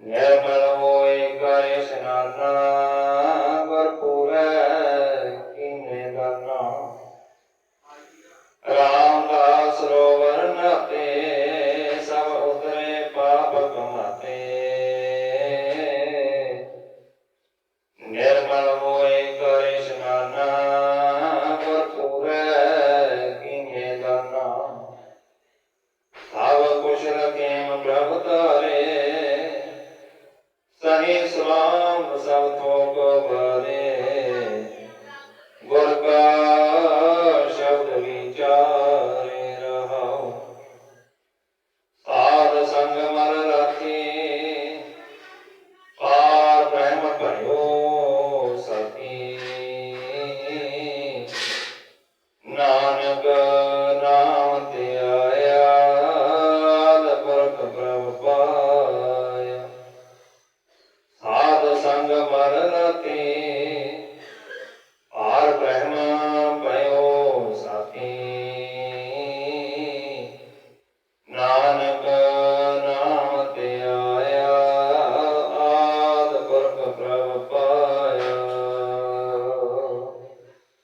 ਨਿਰਮਲ ਹੋਏ ਕਰ ਇਸ਼ਨਾਨਾ ਭਰਪੂਰੈ ਕੀਨੇ ਦਾਨਾ ਰਾਮਦਾਸ ਸਰੋਵਰ ਨਾਤੇ ਸਭ ਕੁਛ ਪ੍ਰਭ ਤਾਰੇ ਸਹੀ ਸਲਾਮ संग मरनती